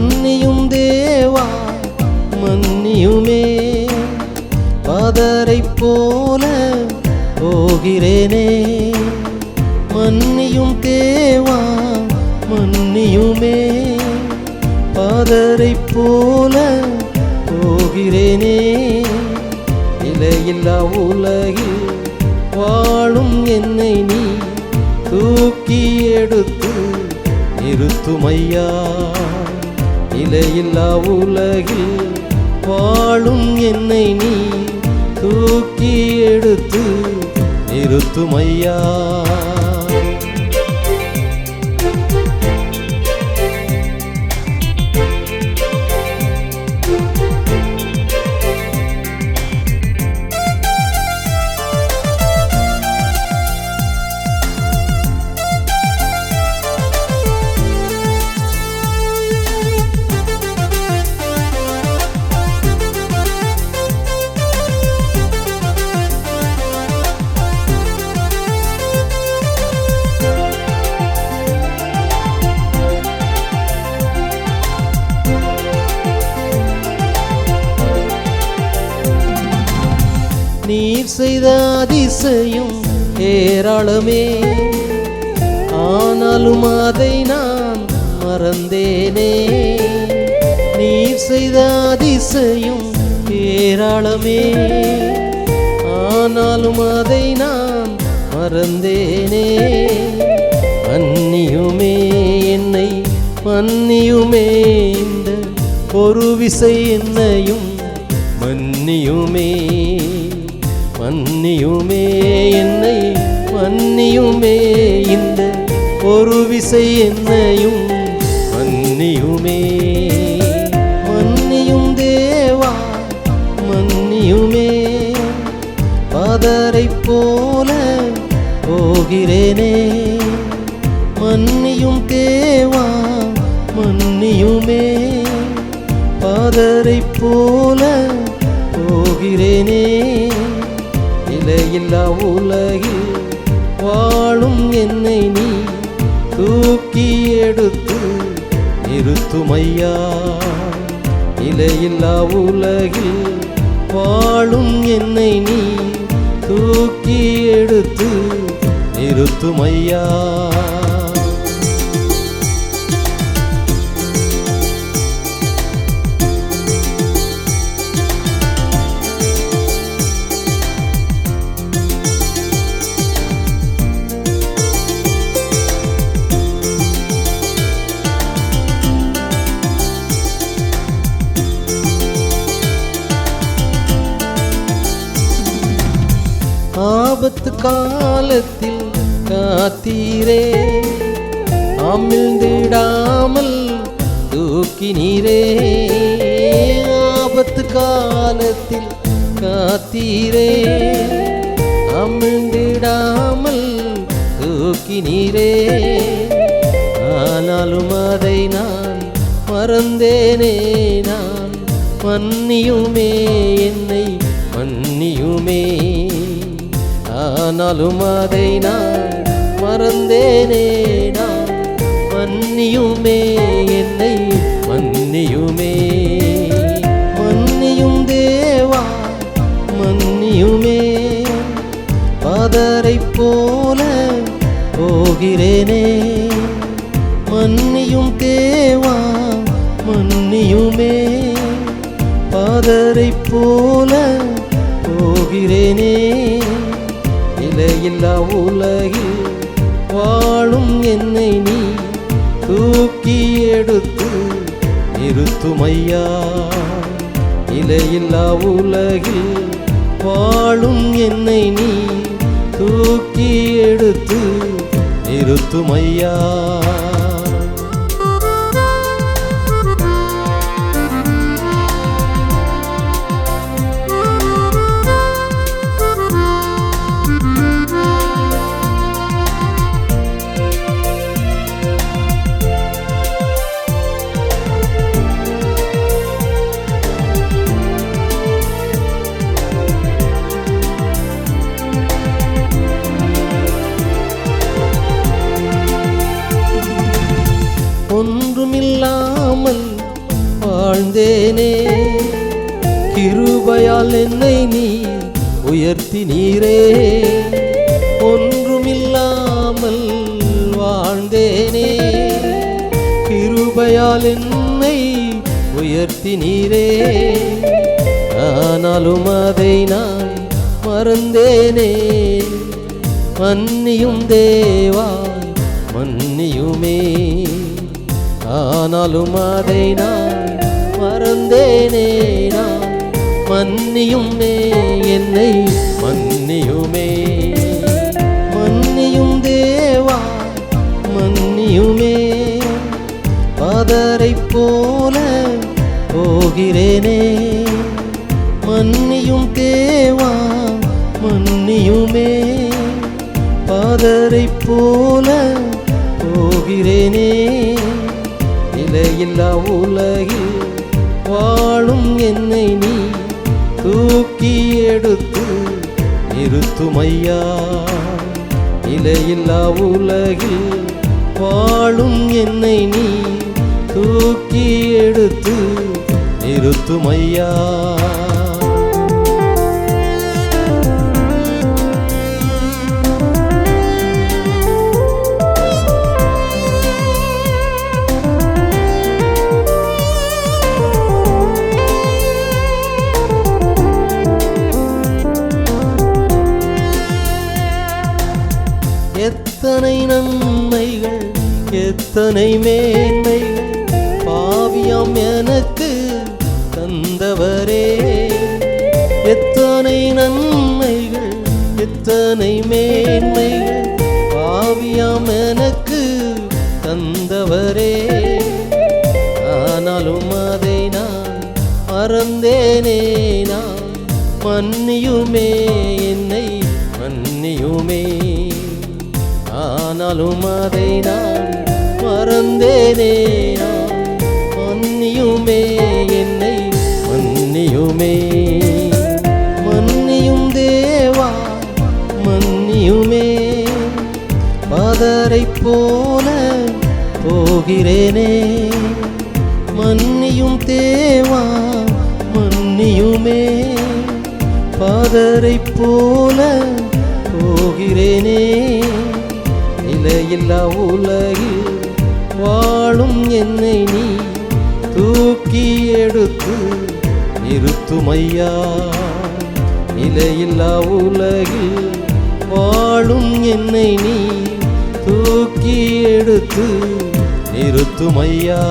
മന്നിയും ദേവാ മന്നിയുമേ പതரை போல போகிறேனே. மன்னியும் தேவா மன்னியுமே. பதரை போல போகிறேனே. நிலையில்லா உலகில் வாழும் என்னை நீ தூக்கி எடுத்து நிறுத்துமையா நிலையில்லா உலகில் வாழும் என்னை நீ தூக்கி எடுத்து நிறுத்துமையா நீர் செய்த அதிசயம் ஏராளமே. ஆனாலும் அதை நான் மறந்தேனே. நீர் செய்த அதிசயம் ஏராளமே. ஆனாலும் அதை நான் மறந்தேனே. அந்நியுமே என்னை மன்னியுமே. இந்த ஒரு விசை என்னையும் மன்னியுமே. மன்னியுமே என்னை மன்னியுமே இந்த ஒரு விசை என்னையும். மன்னியுமே மன்னியும் தேவா மன்னியுமே. பாதரை போல போகிறேனே. மன்னியும் தேவா மன்னியுமே. பாதரை போல போகிறேனே. இல்லா உலகில் வாழும் என்னை நீ தூக்கி எடுத்து நிறுத்துமையா? இலையில்லா உலகில் வாழும் என்னை நீ தூக்கி எடுத்து நிறுத்துமையா? காலத்தில் காத்தீரே. அமிழ்ந்திடாமல் தூக்கினீரே ஆபத்து காலத்தில் காத்தீரே. அமிழ்ந்திடாமல் தூக்கினீரே ஆனாலும் அதை நான் மறந்தேனே. நான் மன்னியுமே என்னை மன்னியுமே. ஆனாலும் அதை நான் மறந்தேனே நான். மன்னியுமே என்னை மன்னியுமே. மன்னியும் தேவா மன்னியுமே. பாதரை போல போகிறேனே. மன்னியும் தேவா மன்னியுமே. பாதரை போல போகிறேனே. நிலையில்லா உலகில் வாழும் என்னை நீ தூக்கி எடுத்து நிறுத்துமையா? நிலையில்லா உலகில் வாழும் என்னை நீ தூக்கி எடுத்து நிறுத்துமையா? வந்தேனே. கிருபையால் என்னை நீ உயர்த்தி நீரே. ஒன்றுமில்லாமல் வாழ்ந்தேனே. கிருபையால் என்னை உயர்த்தி நீரே. ஆனாலும் அதை நான் மறந்தேனே. மன்னியும் தேவாய் மன்னியுமே. ஆனாலும் அதை நான் வந்தேனே நான். மன்னியுமே என்னை. மன்னியுமே. மன்னியும் தேவா. மன்னியுமே. பதரை போல போகிறேனே. மன்னியும் தேவா. மன்னியுமே. பதரை போல போகிறேனே. நிலையில்லா உலகில் வாழும் என்னை நீ தூக்கி எடுத்து நிறுத்துமையா? நிலையில்லா உலகில் வாழும் என்னை நீ தூக்கி எடுத்து நிறுத்துமையா? எத்தனை மேன்மை பாவியம் எனக்கு தந்தவரே. எத்தனை நன்மைகள் எத்தனை மேன்மைகள் பாவியம் எனக்கு தந்தவரே. ஆனாலும் அதை நான் மறந்தேனே நான் மன்னியுமே என்னை மன்னியுமே. ஆனாலும் அதை நான் மறந்தேனே மன்னியுமே என்னை. மன்னியுமே. மன்னியும் தேவா. மன்னியுமே. பதரை போல போகிறேனே. மன்னியும் தேவா. மன்னியுமே. பதரை போல போகிறேனே. நிலையில்லா உலகில் வாழும் என்னை நீ தூக்கி எடுத்து நிறுத்துமையா? நிலையில்லா உலகில் வாழும் என்னை நீ தூக்கி எடுத்து நிறுத்துமையா?